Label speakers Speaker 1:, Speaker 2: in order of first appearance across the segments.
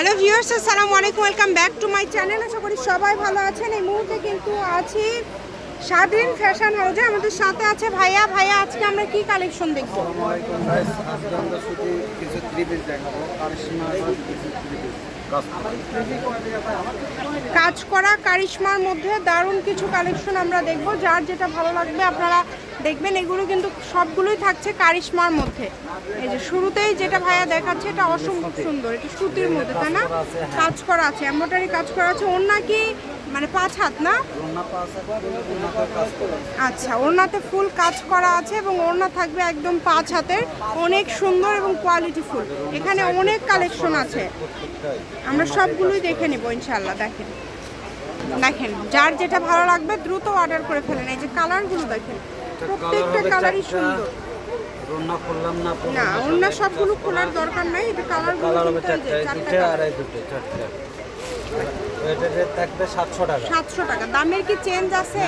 Speaker 1: Hello viewers, আসসালামু আলাইকুম, welcome back to my channel. আশা করি সবাই ভালো আছেন। এই মুহূর্তে কিন্তু আছি স্বাধীন ফ্যাশন হাউসে আমাদের সাথে আছে ভাইয়া। ভাইয়া, আজকে আমরা কি কালেকশন দেখব?
Speaker 2: আজকে আমরা শুধু কিছু পিস দেখাবো। কারিশমা কিছু
Speaker 1: কাজ করা কারিশমার মধ্যে দারুণ কিছু কালেকশন আমরা দেখব। যার যেটা ভালো লাগবে আপনারা দেখবেন, এগুলো কিন্তু সবগুলোই থাকছে কারিশমার মধ্যে। এই যে শুরুতেই যেটা ভাইয়া দেখাচ্ছে, এটা অসম্ভব সুন্দর। এটা সুতির মধ্যে, তাই না? কাজ করা আছে এম্ব্রয়ডারি কাজ করা আছে। ওর নাকি মানে পাঁচ হাত না? আচ্ছা ওড়নাতে ফুল কাজ করা আছে এবং ওড়না থাকবে একদম পাঁচ হাতের। অনেক সুন্দর এবং কোয়ালিটি ফুল। এখানে অনেক কালেকশন আছে। আমরা সবগুলোই দেখে নেব ইনশাল্লাহ দেখেন। দেখেন যার যেটা ভালো লাগবে দ্রুত অর্ডার করে ফেলেন। এই যে কালারগুলো দেখেন প্রত্যেকটা কালারই সুন্দর।
Speaker 2: না
Speaker 1: অন্য সবগুলো খোলার দরকার নাই এটা কালারগুলো
Speaker 2: কালার হবে
Speaker 1: কিন্তু
Speaker 2: চারটে
Speaker 1: চারটা
Speaker 2: আর এই দুটো চারটে। এটা রেট থাকবে সাতশো টাকা।
Speaker 1: দামের কি চেঞ্জ আছে?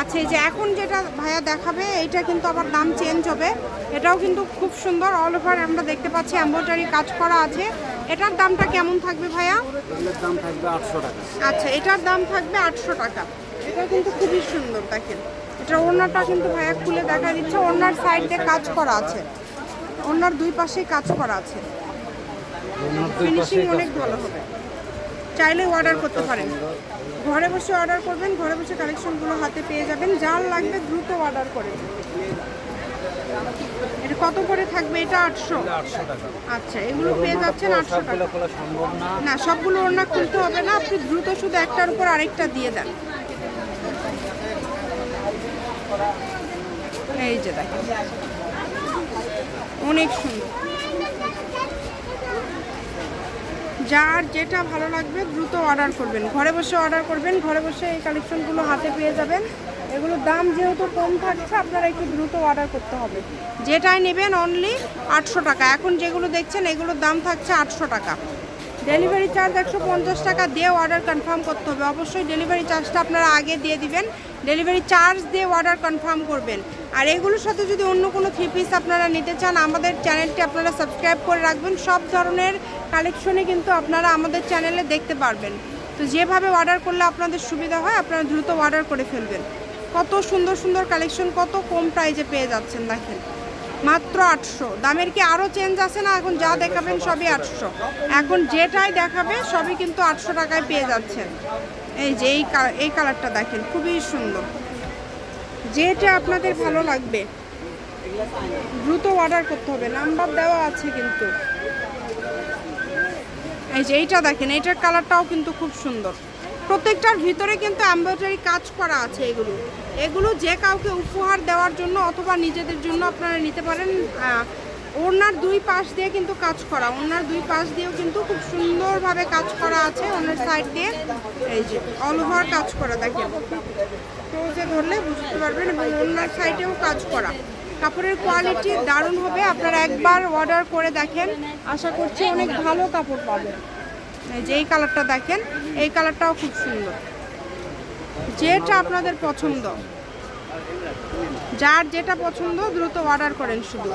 Speaker 1: আচ্ছা এই যে এখন যেটা ভাইয়া দেখাবে এটা কিন্তু আবার দাম চেঞ্জ হবে। এটাও কিন্তু খুব সুন্দর। অল ওভার আমরা দেখতে পাচ্ছি এম্ব্রয়ডারি কাজ করা আছে। এটার দামটা কেমন থাকবে ভাইয়া?
Speaker 2: এগুলোর দাম থাকবে আটশো টাকা।
Speaker 1: আচ্ছা এটার দাম থাকবে আটশো টাকা। এটা কিন্তু খুবই সুন্দর দেখেন। এটা ওড়নাটা কিন্তু ভাইয়া খুলে দেখা দিচ্ছে। ওড়নার সাইডে কাজ করা আছে। ওড়নার দুই পাশেই কাজ করা আছে। ফিনিশিং অনেক ভালো হবে। চাইলে অর্ডার করতে পারেন। ঘরে বসে অর্ডার করবেন ঘরে বসে কালেকশনগুলো হাতে পেয়ে যাবেন। যার লাগবে দ্রুত অর্ডার করে এটা কত করে থাকবে? এটা আটশো। আচ্ছা এগুলো পেয়ে যাচ্ছেন আটশো টাকা।
Speaker 2: সম্ভব না।
Speaker 1: না সবগুলো ওড়না খুলতে হবে না। আপনি দ্রুত শুধু একটার উপর আরেকটা দিয়ে দেন। এই যে দেখেন। অনেক সুন্দর। যার যেটা ভালো লাগবে দ্রুত অর্ডার করবেন। ঘরে বসে অর্ডার করবেন, ঘরে বসে এই কালেকশনগুলো হাতে পেয়ে যাবেন। এগুলোর দাম যেহেতু কম থাকছে, আপনারা একটু দ্রুত অর্ডার করতে হবে। যেটাই নেবেন অনলি আটশো টাকা। এখন যেগুলো দেখছেন, এগুলোর দাম থাকছে আটশো টাকা। ডেলিভারি চার্জ একশো পঞ্চাশ টাকা দিয়ে অর্ডার কনফার্ম করতে হবে। অবশ্যই ডেলিভারি চার্জটা আপনারা আগে দিয়ে দিবেন। ডেলিভারি চার্জ দিয়ে অর্ডার কনফার্ম করবেন। আর এগুলোর সাথে যদি অন্য কোনো থ্রি পিস আপনারা নিতে চান, আমাদের চ্যানেলটি আপনারা সাবস্ক্রাইব করে রাখবেন। সব ধরনের কালেকশনই কিন্তু আপনারা আমাদের চ্যানেলে দেখতে পারবেন। তো যেভাবে অর্ডার করলে আপনাদের সুবিধা হয়, আপনারা দ্রুত অর্ডার করে ফেলবেন। কত সুন্দর সুন্দর কালেকশন, কত কম প্রাইজে পেয়ে যাচ্ছেন দেখেন। মাত্র আটশো। দামের কি আরও চেঞ্জ আছে না? এখন যা দেখাবেন সবই আটশো। এখন যেটাই দেখাবে, সবই কিন্তু আটশো টাকায় পেয়ে যাচ্ছেন। এই যে এই এই কালারটা দেখেন, খুবই সুন্দর। যেটা আপনাদের ভালো লাগবে, দ্রুত অর্ডার করতে হবে। নাম্বার দেওয়া আছে কিন্তু। এই যে এইটা দেখেন এইটার কালারটাও কিন্তু খুব সুন্দর। প্রত্যেকটার ভিতরে কিন্তু এমব্রয়ডারি কাজ করা আছে এগুলো। এগুলো যে কাউকে উপহার দেওয়ার জন্য অথবা নিজেদের জন্য আপনারা নিতে পারেন আহ, ওড়নার দুই পাশ দিয়ে কিন্তু কাজ করা। ওড়নার দুই পাশ দিয়েও কিন্তু খুব সুন্দরভাবে কাজ করা আছে ওনার সাইড দিয়ে। এই যে অল ওভার কাজ করা দেখেন। ধরলে বুঝতে পারবেন এবং ওড়নার সাইডেও কাজ করা। কাপড়ের কোয়ালিটি দারুণ হবে। আপনারা একবার অর্ডার করে দেখেন। আশা করছি অনেক ভালো কাপড় পাবেন। এই যে এই কালারটা দেখেন, এই কালারটাও খুব সুন্দর। যেটা আপনাদের পছন্দ। যার যেটা পছন্দ, দ্রুত অর্ডার করেন শুধু।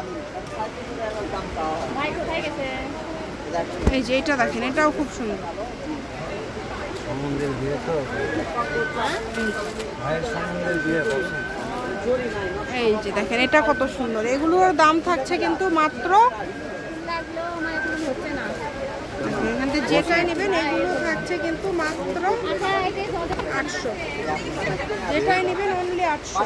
Speaker 1: এই যে এটা দেখেন, এটাও খুব সুন্দর।
Speaker 2: সম্বন্ধের বিয়ে তো? ভাইয়ের সম্বন্ধের বিয়ে
Speaker 1: এই যে দেখেন, এটা কত সুন্দর। এগুলোর দাম থাকছে কিন্তু মাত্র যেটাই নেবেন, এগুলো থাকছে কিন্তু মাত্র আটশো। যেটাই নেবেন অনলি আটশো।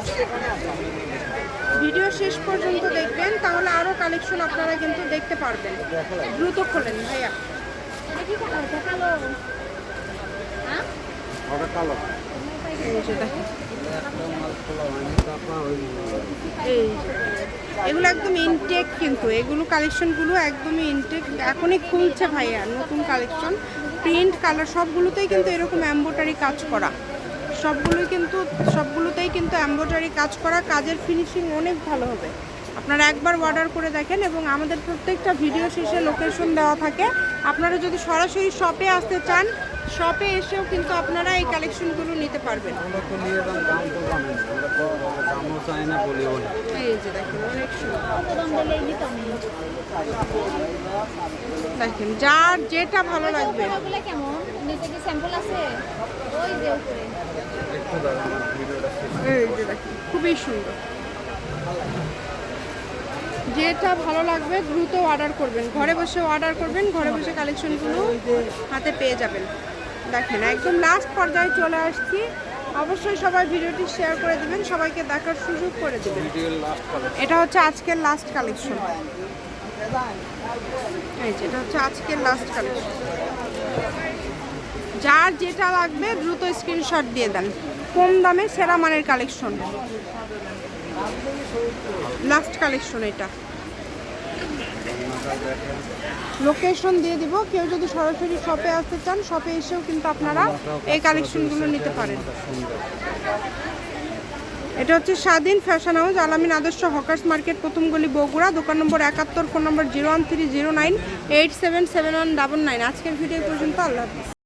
Speaker 1: ভিডিও শেষ পর্যন্ত দেখবেন, তাহলে আরও কালেকশন আপনারা কিন্তু দেখতে পারবেন। দ্রুত খোলেন, ভাইয়া
Speaker 2: ওটা কালো
Speaker 1: এই যে দেখেন
Speaker 2: একটা মাল খোলা হয়নি তারপর ওই
Speaker 1: এই যে। এগুলো একদম ইনটেক কিন্তু। এগুলো কালেকশনগুলো একদমই ইনটেক এখনই খুলছে ভাইয়া, নতুন কালেকশন প্রিন্ট কালার সবগুলোতেই কিন্তু এরকম এম্ব্রয়ডারি কাজ করা। সবগুলোই কিন্তু, সবগুলোতেই কিন্তু এম্ব্রয়ডারি কাজ করা। কাজের ফিনিশিং অনেক ভালো হবে। আপনারা একবার অর্ডার করে দেখেন এবং আমাদের প্রত্যেকটা ভিডিও শেষে লোকেশন দেওয়া থাকে। আপনারা যদি সরাসরি শপে আসতে চান শপে এসেও কিন্তু আপনারা এই কালেকশনগুলো নিতে পারবেন। এই যে দেখেন অনেক দেখেন যার যেটা ভালো লাগবে। খুবই সুন্দর। যেটা ভালো লাগবে দ্রুত অর্ডার করবেন। ঘরে বসে অর্ডার করবেন ঘরে বসে কালেকশনগুলো হাতে পেয়ে যাবেন। দেখেন একদম লাস্ট পর্যায়ে চলে আসছি। অবশ্যই সবাই ভিডিওটি শেয়ার করে দেবেন সবাইকে দেখার সুযোগ করে দিবেন। এটা হচ্ছে আজকের লাস্ট কালেকশন এই যে এটা হচ্ছে আজকের লাস্ট কালেকশন যার যেটা লাগবে দ্রুত স্ক্রিনশট দিয়ে দেন। কম দামে সেরা মানের কালেকশন লাস্ট কালেকশন এটা। লোকেশন দিয়ে দিব। কেউ যদি সরাসরি শপে আসতে চান শপে এসেও কিন্তু আপনারা এই কালেকশনগুলো নিতে পারেন। এটা হচ্ছে স্বাধীন ফ্যাশন হাউস আলামিন আদর্শ হকার্স মার্কেট, প্রথম গলি বগুড়া, দোকান নম্বর একাত্তর, phone number zero one three zero nine eight seven seven one double nine আজকের ভিডিও পর্যন্ত, আল্লাহ হাফিজ।